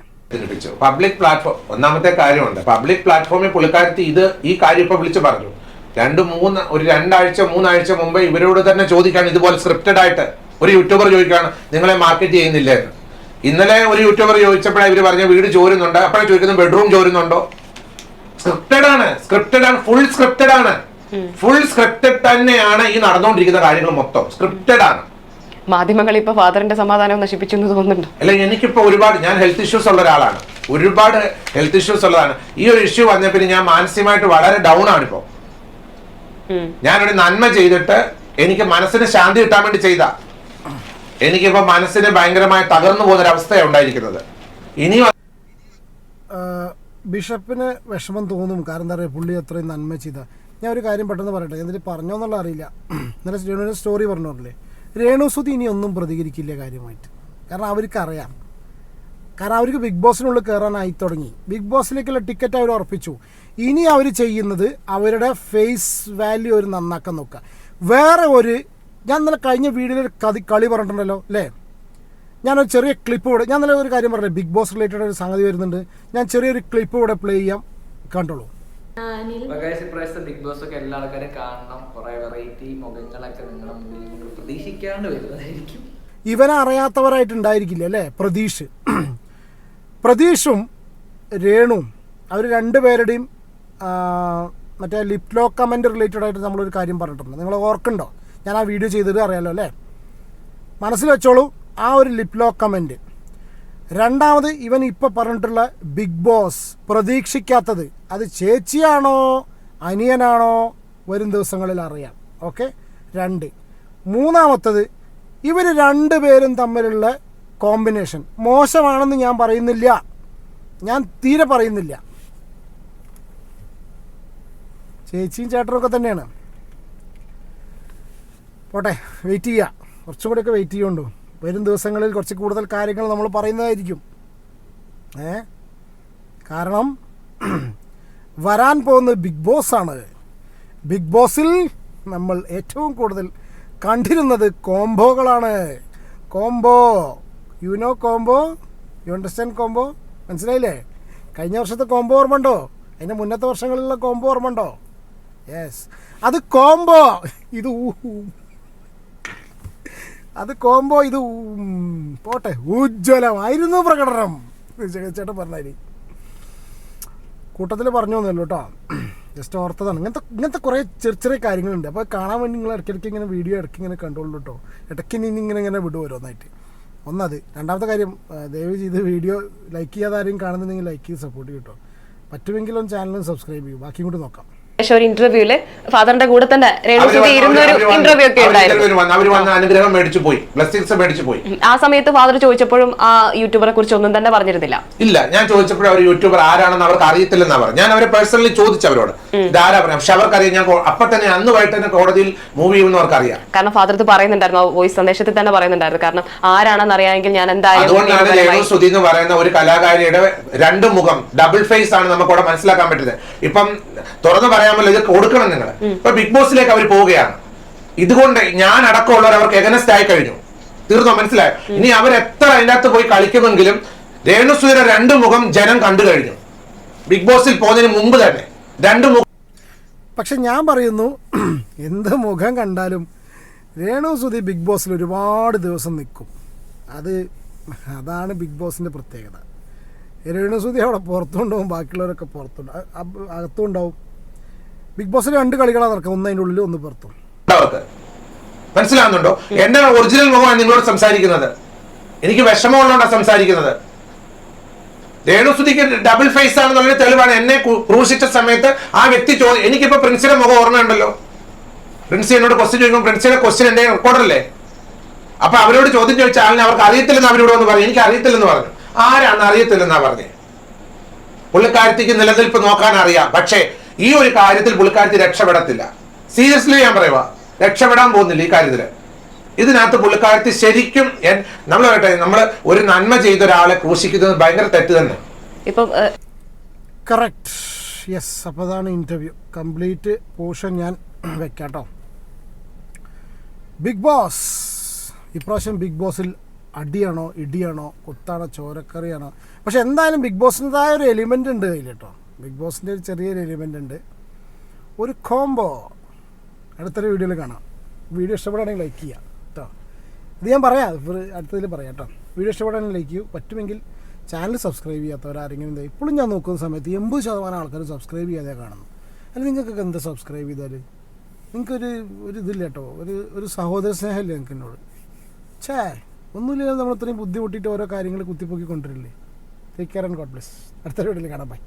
പബ്ലിക് പ്ലാറ്റ്ഫോം ഒന്നാമത്തെ കാര്യമുണ്ട്. പബ്ലിക് പ്ലാറ്റ്ഫോമിൽ പുള്ളിക്കാരത്തി ഇത് ഈ കാര്യം ഇപ്പൊ വിളിച്ചു പറഞ്ഞു. രണ്ട് മൂന്ന് ഒരു രണ്ടാഴ്ച മൂന്നാഴ്ച മുമ്പ് ഇവരോട് തന്നെ ചോദിക്കാണ് ഇതുപോലെ സ്ക്രിപ്റ്റഡ് ആയിട്ട് ഒരു യൂട്യൂബർ ചോദിക്കാണ് നിങ്ങളെ മാർക്കറ്റ് ചെയ്യുന്നില്ല? എന്ന്. ഇന്നലെ ഒരു യൂട്യൂബർ ചോദിച്ചപ്പോഴാണ് ഇവർ പറഞ്ഞ വീട് ചോരുന്നുണ്ട്. അപ്പോഴാണ് ചോദിക്കുന്നത് ബെഡ്റൂം ചോരുന്നുണ്ടോ? സ്ക്രിപ്റ്റഡ് ആണ് സ്ക്രിപ്റ്റഡ് ആണ് ഫുൾ സ്ക്രിപ്റ്റഡ് ആണ്. ഫുൾ സ്ക്രിപ്റ്റഡ് തന്നെയാണ് ഈ നടന്നുകൊണ്ടിരിക്കുന്ന കാര്യങ്ങൾ മൊത്തം. സ്ക്രിപ്റ്റഡ് ആണ്. മാധ്യമങ്ങൾ ഇപ്പൊ ഫാദറിന്റെ സമാധാനം നശിപ്പിച്ചു തോന്നുന്നുണ്ടോ? അല്ല എനിക്കിപ്പോ ഒരുപാട് ഞാൻ ഹെൽത്ത് ഇഷ്യൂസ് ഉള്ള ഒരാളാണ്. ഒരുപാട് ഹെൽത്ത് ഇഷ്യൂസ് ഉള്ളതാണ്. ഈ ഒരു ഇഷ്യൂ വന്നപ്പോൾ പിന്നെ ഞാൻ മാനസികമായിട്ട് വളരെ ഡൗൺ ആണ് ഇപ്പോ. ഉം. ഞാനൊരു നന്മ ചെയ്തിട്ട് എനിക്ക് മനസ്സിന് ശാന്തി കിട്ടാൻ വേണ്ടി ചെയ്ത. എനിക്കിപ്പോ മനസ്സിന് ഭയങ്കരമായി തകർന്നു പോകുന്ന ഒരു അവസ്ഥയാണ് ഉണ്ടായിരിക്കുന്നത് ഇനി ബിഷപ്പിന് വിഷമം തോന്നും. കാരണം എന്താ പറയുക പുള്ളി അത്രയും നന്മ ചെയ്ത. ഞാൻ ഒരു കാര്യം പെട്ടെന്ന് പറയട്ടെ? എന്നിട്ട് പറഞ്ഞോ എന്നുള്ള അറിയില്ല. ഇന്നലെ രേണുവിന്റെ സ്റ്റോറി പറഞ്ഞു രേണു സുതി ഇനി ഒന്നും പ്രതികരിക്കില്ല കാര്യമായിട്ട്. കാരണം അവർക്ക് അറിയാം കാരണം അവർക്ക് ബിഗ് ബോസിനുള്ളിൽ കയറാനായി തുടങ്ങി. ബിഗ് ബോസിലേക്കുള്ള ടിക്കറ്റ് അവർ ഉറപ്പിച്ചു. ഇനി അവർ ചെയ്യുന്നത് അവരുടെ ഫേസ് വാല്യൂ ഒരു നന്നാക്കാൻ നോക്കുക. വേറെ ഒരു ഞാൻ ഇന്നലെ കഴിഞ്ഞ വീഡിയോയിൽ കതി കളി പറഞ്ഞിട്ടുണ്ടല്ലോ അല്ലേ? ഞാനൊരു ചെറിയ ക്ലിപ്പ് ഇവിടെ ഞാൻ ഇന്നലെ ഒരു കാര്യം പറഞ്ഞു ബിഗ് ബോസ് റിലേറ്റഡ് ഒരു സംഗതി വരുന്നുണ്ട്. ഞാൻ ചെറിയൊരു ക്ലിപ്പ് ഇവിടെ പ്ലേ ചെയ്യാം. കണ്ടോളൂ. ഇപ്രാവശ്യത്തെ ബിഗ് ബോസ് ഒക്കെ എല്ലാ ആൾക്കാരും കാണണം. കുറെ വെറൈറ്റി മുഖങ്ങളൊക്കെ നിങ്ങളുടെ മുന്നിൽ പ്രതീക്ഷിക്കാണ്ട് വരുന്നതായിരിക്കും. ഇവനെ അറിയാത്തവരായിട്ടുണ്ടായിരിക്കില്ല അല്ലേ? പ്രതീഷ്. പ്രതീഷും രേണുവും അവർ രണ്ടുപേരുടെയും മറ്റേ ലിപ് ലോക്ക് കമന്റ് റിലേറ്റഡ് ആയിട്ട് നമ്മളൊരു കാര്യം പറഞ്ഞിട്ടുണ്ട്. നിങ്ങൾ ഓർക്കുണ്ടോ ഞാൻ ആ വീഡിയോ ചെയ്തത് അറിയാലോ അല്ലേ? മനസ്സിൽ വെച്ചോളൂ ആ ഒരു ലിപ് ലോക്ക് കമന്റ് രണ്ടാമത് ഇവൻ ഇപ്പോൾ പറഞ്ഞിട്ടുള്ള ബിഗ് ബോസ് പ്രതീക്ഷിക്കാത്തത് അത് ചേച്ചിയാണോ അനിയനാണോ വരും ദിവസങ്ങളിൽ അറിയാം. ഓക്കെ രണ്ട്. മൂന്നാമത്തത് ഇവർ രണ്ടുപേരും തമ്മിലുള്ള കോമ്പിനേഷൻ. മോശമാണെന്ന് ഞാൻ പറയുന്നില്ല. ഞാൻ തീരെ പറയുന്നില്ല. ചേച്ചിയും ചേട്ടനും ഒക്കെ തന്നെയാണ്. പോട്ടെ വെയിറ്റ് ചെയ്യുക കുറച്ചും കൂടെയൊക്കെ വെയിറ്റ് ചെയ്യുണ്ടോ വരും ദിവസങ്ങളിൽ കുറച്ച് കൂടുതൽ കാര്യങ്ങൾ നമ്മൾ പറയുന്നതായിരിക്കും. ഏ? കാരണം വരാൻ പോകുന്ന ബിഗ് ബോസ് ആണ്. ബിഗ് ബോസിൽ നമ്മൾ ഏറ്റവും കൂടുതൽ കണ്ടിരുന്നത് കോംബോകളാണ്. Combo. You know combo you understand combo മനസ്സിലായില്ലേ? കഴിഞ്ഞ വർഷത്തെ കോംബോ ഓർമ്മ ഉണ്ടോ അതിന്റെ മുന്നത്തെ വർഷങ്ങളിലുള്ള കോംബോ ഓർമ്മ ഉണ്ടോ യെസ് അത് കോംബോ ഇത് അത് കോംബോ ഇത് പോട്ടെ. ഉജ്ജ്വലമായിരുന്നു പ്രകടനം. ചേട്ടൻ പറഞ്ഞാൽ കൂട്ടത്തിൽ പറഞ്ഞു തന്നല്ലോ കേട്ടോ. ജസ്റ്റ് ഓർത്തതാണ്. ഇങ്ങനത്തെ ഇങ്ങനത്തെ കുറേ ചെറിയ ചെറിയ കാര്യങ്ങളുണ്ട്. അപ്പോൾ കാണാൻ വേണ്ടി നിങ്ങൾ ഇടയ്ക്കിടയ്ക്ക് ഇങ്ങനെ വീഡിയോ ഇടയ്ക്ക് ഇങ്ങനെ കണ്ടോളൂ കേട്ടോ. ഇടയ്ക്ക് ഇനി ഇങ്ങനെ ഇങ്ങനെ വിടും ഓരോന്നായിട്ട് ഒന്നത്. രണ്ടാമത്തെ കാര്യം ദയവ് ചെയ്ത് വീഡിയോ ലൈക്ക് ചെയ്യാതെ കാണുന്നുണ്ടെങ്കിൽ ലൈക്ക് ചെയ്ത് സപ്പോർട്ട് ചെയ്യും കേട്ടോ പറ്റുമെങ്കിലും ചാനലും സബ്സ്ക്രൈബ് ചെയ്യും. ബാക്കിയും കൂടി നോക്കാം. ശേഷം ഒരു ഇന്റർവ്യൂൽ ഫാദറിന്റെ കൂടെ തന്നെ രേണുസുതി ഇരുന്ന ഒരു ഇന്റർവ്യൂ ഒക്കെ ഉണ്ടായിരുന്നു. പോയി ബ്ലെസ്സിങ്സ് പോയി. ആ സമയത്ത് ഫാദർ ചോദിച്ചപ്പോഴും ആ യൂട്യൂബറെ കുറിച്ച് ഒന്നും തന്നെ പറഞ്ഞിരുന്നില്ല. ഇല്ല ഞാൻ ചോദിച്ചപ്പോഴും അവർ യൂട്യൂബർ ആരാണെന്ന് അവർക്ക് അറിയത്തില്ലെന്നാ പറഞ്ഞു ഞാൻ അവരെ പേഴ്സണലി ചോദിച്ചു അവരോട്. ഇതാരാ പറയാം പക്ഷെ അവർക്കറിയാം ഞാൻ അപ്പൊ തന്നെ അന്ന് വൈകിട്ട് തന്നെ കോടതിയിൽ മൂവ് ചെയ്യുമെന്ന് അവർക്കറിയാം. കാരണം ഫാദർ ഇത് പറയുന്നുണ്ടായിരുന്നു വോയിസ് സന്ദേശത്തിൽ തന്നെ പറയുന്നുണ്ടായിരുന്നു. കാരണം ആരാണെന്ന് അറിയാമെങ്കിൽ ഞാൻ എന്തായാലും അതുകൊണ്ടാണ് നിയമപരമായി- രേണു സുധി എന്ന് പറയുന്ന ഒരു കലാകാരിയുടെ രണ്ട് മുഖം ഡബിൾ ഫേസ് ആണ് നമുക്ക് അവിടെ മനസ്സിലാക്കാൻ പറ്റുന്നത്. ഇപ്പം തുറന്നു പറയാമല്ലോ ഇത് കൊടുക്കണം നിങ്ങൾ ഇപ്പൊ ബിഗ് ബോസിലേക്ക് അവർ പോവുകയാണ്. ഇതുകൊണ്ട് ഞാൻ അടക്കമുള്ളവർ അവർക്ക് എഗനസ്റ്റ് ആയി കഴിഞ്ഞു. തീർന്നോ? മനസ്സിലായോ? ഇനി അവർ എത്ര അതിന്റെ അകത്ത് പോയി കളിക്കുമെങ്കിലും രേണുസൂര രണ്ടു മുഖം ജനം കണ്ടു കഴിഞ്ഞു. ബിഗ് ബോസിൽ പോകുന്നതിന് മുമ്പ് തന്നെ. രണ്ടു മുഖം പക്ഷെ ഞാൻ പറയുന്നു എന്ത് മുഖം കണ്ടാലും രേണു സുധി ബിഗ് ബോസിൽ ഒരുപാട് ദിവസം നിൽക്കും. അത് അതാണ് ബിഗ് ബോസിന്റെ പ്രത്യേകത. രേണു സുധി അവിടെ പുറത്തുണ്ടാവും ബാക്കിയുള്ളവരൊക്കെ പുറത്തുണ്ടാവും. അകത്തുണ്ടാവും അകത്തും ഉണ്ടാവും. ബിഗ് ബോസിൽ രണ്ട് കളികളാണ് നടക്കുക ഒന്ന് അതിന്റെ ഉള്ളിൽ ഒന്ന് പുറത്തും. മനസ്സിലാകുന്നുണ്ടോ എന്റെ ഒറിജിനൽ മുഖമാണ് നിങ്ങളോട് സംസാരിക്കുന്നത്? എനിക്ക് വിഷമമുള്ളതുകൊണ്ടാണ് സംസാരിക്കുന്നത്. രേണുസുതിക്ക് ഡബിൾ ഫേസ് ആണെന്നുള്ളൊരു തെളിവാണ്. എന്നെ ക്രൂശിച്ച സമയത്ത് ആ വ്യക്തി ചോദി എനിക്കിപ്പോ പ്രിൻസിയുടെ മുഖം ഓർമ്മയുണ്ടല്ലോ. പ്രിൻസി എന്നോട് ക്വസ്റ്റ്യൻ ചോദിക്കുമ്പോൾ പ്രിൻസിയുടെ ക്വസ്റ്റ്യൻ എന്റെ റെക്കോർഡല്ലേ അപ്പൊ അവരോട് ചോദ്യം ചോദിച്ച ആളിനെ അവർക്ക് അറിയത്തില്ലെന്ന് അവരോട് ഒന്ന് പറഞ്ഞു. എനിക്ക് അറിയത്തില്ലെന്ന് പറഞ്ഞു. ആരാണ് അറിയത്തില്ലെന്നാ പറഞ്ഞേ. പുള്ളിക്കാരത്തേക്ക് നിലനിൽപ്പ് നോക്കാൻ അറിയാം. പക്ഷേ ഈ ഒരു കാര്യത്തിൽ പുള്ളിക്കാരത്തി രക്ഷപ്പെടത്തില്ല. സീരിയസ്ലി ഞാൻ പറയുക രക്ഷപ്പെടാൻ പോകുന്നില്ല ഈ കാര്യത്തിൽ. ഇതിനകത്ത് പുള്ളിക്കാരത്തി ശരിക്കും നമ്മൾ കേട്ടെ നമ്മൾ ഒരു നന്മ ചെയ്ത ഒരാളെ ക്രൂശിക്കുന്നത് ഭയങ്കര തെറ്റ് തന്നെ. ഇപ്പം കറക്റ്റ് യെസ് അപ്പോൾ അതാണ് ഇന്റർവ്യൂ കംപ്ലീറ്റ് പോർഷൻ ഞാൻ വെക്കാട്ടോ. ബിഗ് ബോസ് ഇപ്രാവശ്യം ബിഗ് ബോസിൽ അടിയാണോ ഇടിയാണോ കുത്താണോ ചോരക്കറിയാണോ? പക്ഷെ എന്തായാലും ബിഗ് ബോസിന്റെതായ ഒരു എലിമെന്റ് ഉണ്ട് കയ്യിൽ കേട്ടോ. ബിഗ് ബോസിന്റെ ഒരു ചെറിയൊരു എലിമെന്റ് ഉണ്ട്. ഒരു കോംബോ അടുത്തൊരു വീഡിയോയിൽ കാണാം. വീഡിയോ ഇഷ്ടപ്പെടുകയാണെങ്കിൽ ലൈക്ക് ചെയ്യുക കേട്ടോ ഇത് ഞാൻ പറയാം. അടുത്തതിൽ പറയാം കേട്ടോ വീഡിയോ ഇഷ്ടപ്പെടുകയാണെങ്കിൽ ലൈക്ക് ചെയ്യൂ. പറ്റുമെങ്കിൽ ചാനൽ സബ്സ്ക്രൈബ് ചെയ്യാത്തവരാരെങ്കിലും എന്താ ഇപ്പോഴും ഞാൻ നോക്കുന്ന സമയത്ത് എൺപത് ശതമാനം ആൾക്കാർ സബ്സ്ക്രൈബ് ചെയ്യാതെ കാണുന്നു. അല്ല നിങ്ങൾക്കൊക്കെ എന്താ സബ്സ്ക്രൈബ് ചെയ്താൽ നിങ്ങൾക്കൊരു ഒരു ഇതില്ല കേട്ടോ ഒരു ഒരു സഹോദര സ്നേഹമില്ല നിങ്ങൾക്ക് എന്നോട്. ചേ ഒന്നുമില്ല നമ്മൾ ഇത്രയും ബുദ്ധിമുട്ടിയിട്ട് ഓരോ കാര്യങ്ങൾ കുത്തിപ്പൊക്കി കൊണ്ടുവരില്ലേ? Take care and God bless അടുത്ത വീട്ടിൽ കാണാം. ബൈ